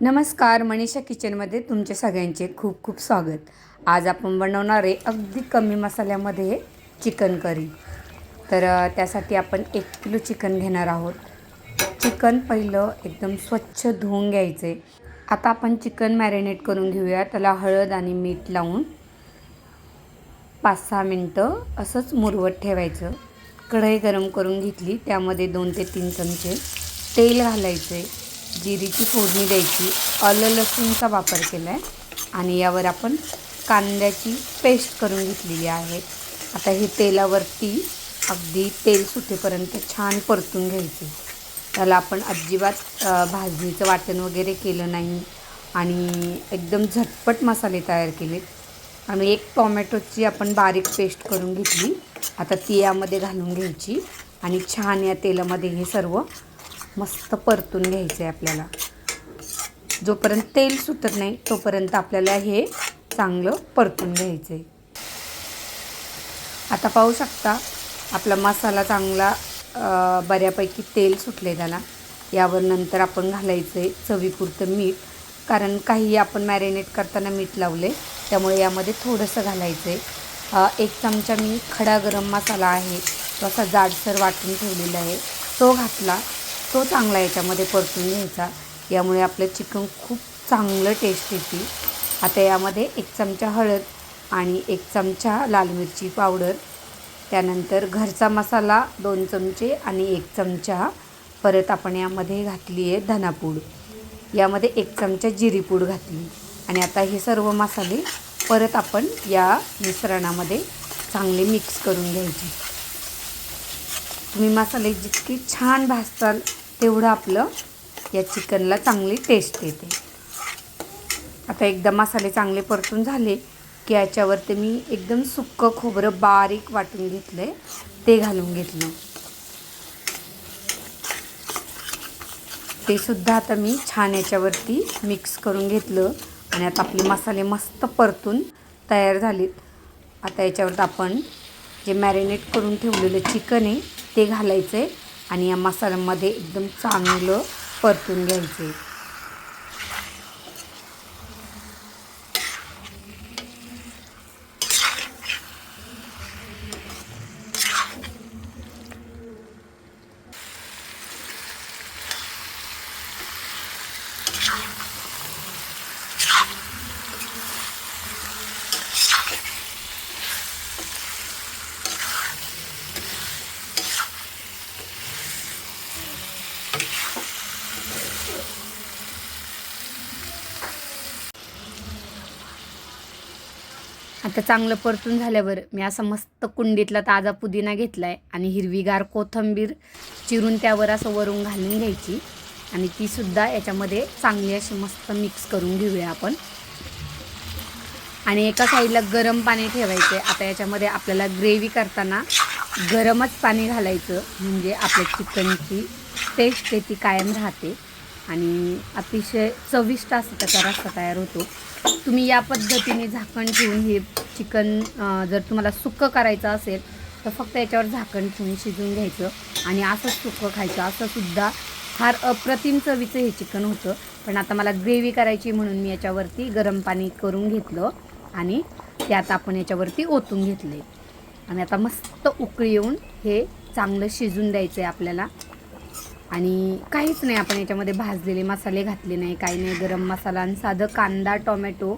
नमस्कार मनीषा किचनमध्ये तुमचे सगळ्यांचे खूप खूप स्वागत. आज आपण बनवणारे अगदी कमी मसाल्यामध्ये चिकन करी. तर त्यासाठी आपण एक किलो चिकन घेणार आहोत. चिकन पहिलं एकदम स्वच्छ धुवून घ्यायचे आता आपण चिकन मॅरिनेट करून घेऊया. त्याला हळद आणि मीठ लावून पाच सहा मिनटं असंच मुरवत ठेवायचं. कढई गरम करून घेतली. त्यामध्ये दोन ते तीन चमचे तेल घालायचे जिरीची फोडणी द्यायची. आलं लसूणचा वापर केला आहे आणि यावर आपण कांद्याची पेस्ट करून घेतलेली आहे. आता हे तेलावरती अगदी तेल सुटेपर्यंत छान परतून घ्यायचे. त्याला आपण अजिबात भाजणीचं वाटण वगैरे केलं नाही. आणि एकदम झटपट मसाले तयार केले आणि एक टॉमॅटोची आपण बारीक पेस्ट करून घेतली. आता ती यामध्ये घालून घ्यायची. आणि छान या तेलामध्ये हे सर्व मस्त परतून घ्यायचं आहे आपल्याला. जोपर्यंत तेल सुटत नाही तोपर्यंत आपल्याला हे चांगलं परतून घ्यायचं आहे आता पाहू शकता आपला मसाला चांगला बऱ्यापैकी तेल सुटले त्याला. यावर नंतर आपण घालायचं आहे चवीपुरतं मीठ. कारण काही आपण मॅरिनेट करताना मीठ लावले त्यामुळे यामध्ये थोडंसं घालायचं आहे एक चमचा मी खडा गरम मसाला आहे तो असा जाडसर वाटून ठेवलेला आहे. तो घातला तो चांगला याच्यामध्ये परतून घ्यायचा. यामुळे आपलं चिकन खूप चांगलं टेस्ट येते. आता यामध्ये एक चमचा हळद आणि एक चमचा लाल मिरची पावडर. त्यानंतर घरचा मसाला दोन चमचे आणि एक चमचा. परत आपण यामध्ये घातली आहे धनापूड. यामध्ये एक चमचा जिरीपूड घातली. आणि आता हे सर्व मसाले परत आपण या मिश्रणामध्ये चांगले मिक्स करून घ्यायचे. तुम्ही मसाले जितके छान भाजताल तेवढं आपलं या चिकनला चांगली टेस्ट येते. आता एकदा मसाले चांगले परतून झाले की याच्यावरती मी एकदम सुक्कं खोबरं बारीक वाटून घेतलं आहे ते घालून घेतलं. ते सुद्धा आता मी छान याच्यावरती मिक्स करून घेतलं आणि आता आपले मसाले मस्त परतून तयार झालेत. आता याच्यावर आपण जे मॅरिनेट करून ठेवलेलं चिकन आहे ते घालायचं आहे आणि या मसाल्यामध्ये एकदम चांगलं परतून घ्यायचं आहे आता चांगलं परतून झाल्यावर मी असा मस्त कुंडीतला ताजा पुदिना घेतला आहे आणि हिरवीगार कोथंबीर चिरून त्यावर असं वरून घालून घ्यायची. आणि तीसुद्धा याच्यामध्ये चांगली अशी मस्त मिक्स करून घेऊया आपण. आणि एका साईडला गरम पाणी ठेवायचे आता याच्यामध्ये आपल्याला ग्रेव्ही करताना गरमच पाणी घालायचं. म्हणजे आपल्या चिकनची टेस्ट आहे ती कायम राहते. आणि अतिशय चविष्ट असं त्याचा रस्सा तयार होतो. तुम्ही या पद्धतीने झाकण ठेवून हे चिकन जर तुम्हाला सुक्कं करायचं असेल तर फक्त याच्यावर झाकण ठेवून शिजून घ्यायचं आणि असंच सुक्कं खायचं. असंसुद्धा फार अप्रतिम चवीचं हे चिकन होतं. पण आता मला ग्रेव्ही करायची म्हणून मी याच्यावरती गरम पाणी करून घेतलं आणि ते आता आपण याच्यावरती ओतून घेतले आणि आता मस्त उकळी येऊन हे चांगलं शिजून द्यायचं आहे आपल्याला. आणि काहीच नाही आपण याच्यामध्ये भाजलेले मसाले घातले नाही काही नाही. गरम मसाला आणि साधं कांदा टोमॅटो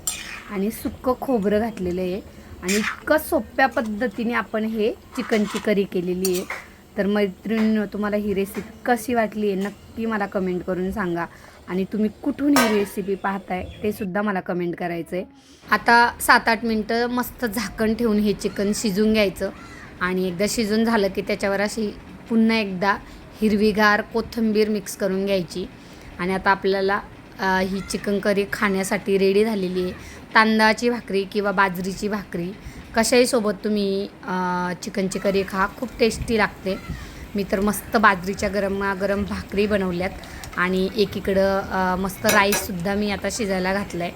आणि सुक्कं खोबरं घातलेलं आहे. आणि इतकं सोप्या पद्धतीने आपण हे चिकनची करी केलेली आहे. तर मैत्रिणीनं तुम्हाला ही रेसिपी कशी वाटली आहे नक्की मला कमेंट करून सांगा. आणि तुम्ही कुठून ही रेसिपी पाहताय ते सुद्धा मला कमेंट करायचं आहे आता सात आठ मिनटं मस्त झाकण ठेवून हे चिकन शिजून घ्यायचं. आणि एकदा शिजून झालं की त्याच्यावर अशी पुन्हा एकदा हिरवीगार कोथिंबीर मिक्स करून घ्यायची. आणि आता आपल्याला ही चिकन करी खाण्यासाठी रेडी झालेली आहे. तांदळाची भाकरी किंवा बाजरीची भाकरी कशाही सोबत तुम्ही चिकनची करी खा. खूप टेस्टी लागते. मी तर मस्त बाजरीच्या गरमागरम भाकरी बनवल्यात. आणि एकीकडं मस्त राईससुद्धा मी आता शिजायला घातला आहे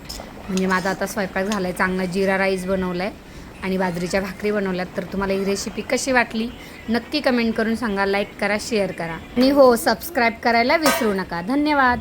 म्हणजे माझा आता स्वयंपाक झाला आहे चांगला जिरा राईस बनवला आहे आणि बाजरीच्या भाकरी बनवल्यात तर तुम्हाला ही रेसिपी कशी वाटली नक्की कमेंट करून सांगा लाईक करा शेअर करा. आणि हो सबस्क्राईब करायला विसरू नका. धन्यवाद.